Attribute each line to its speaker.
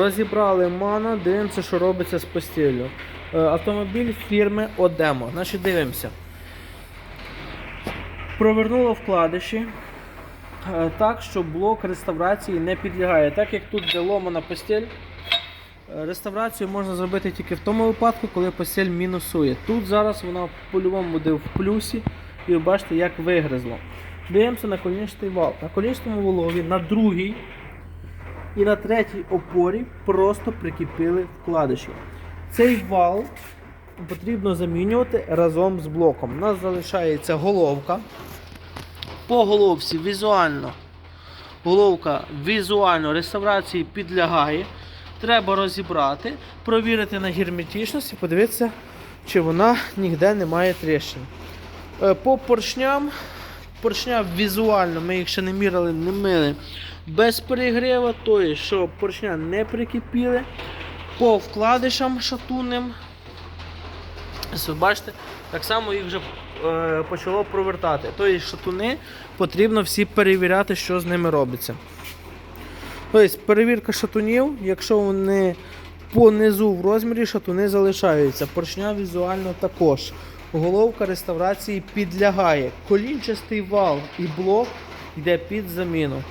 Speaker 1: Розібрали мана, дивимося, що робиться з постіллю. Е, Автомобіль фірми Одемо. Значить, дивимося. Провернуло вкладиші е, так, що блок реставрації не підлягає. Так як тут де ломана постіль, е, реставрацію можна зробити тільки в тому випадку, коли постіль мінусує. Тут зараз вона по-любому буде в плюсі, і бачите, як вигризло. Дивимося на колінчатий вал. На колінчатому валові на другій і на третій опорі просто прикипіли вкладиші. Цей вал потрібно замінювати разом з блоком. У нас залишається головка. По головці візуально. Головка візуально реставрації підлягає. Треба розібрати, провірити на герметичність і подивитися, чи вона ніде не має тріщин. Е, По поршням. Поршня візуально, ми їх ще не мірили, не мили. Без перегріва, тобто, щоб поршня не прикипіли. По вкладишам шатунним. Бачите, так само їх вже е, почало провертати. Тобто шатуни потрібно всі перевіряти, що з ними робиться. Тобто перевірка шатунів, якщо вони по низу в розмірі, шатуни залишаються. Поршня візуально також. Головка реставрації підлягає. Колінчастий вал і блок йде під заміну.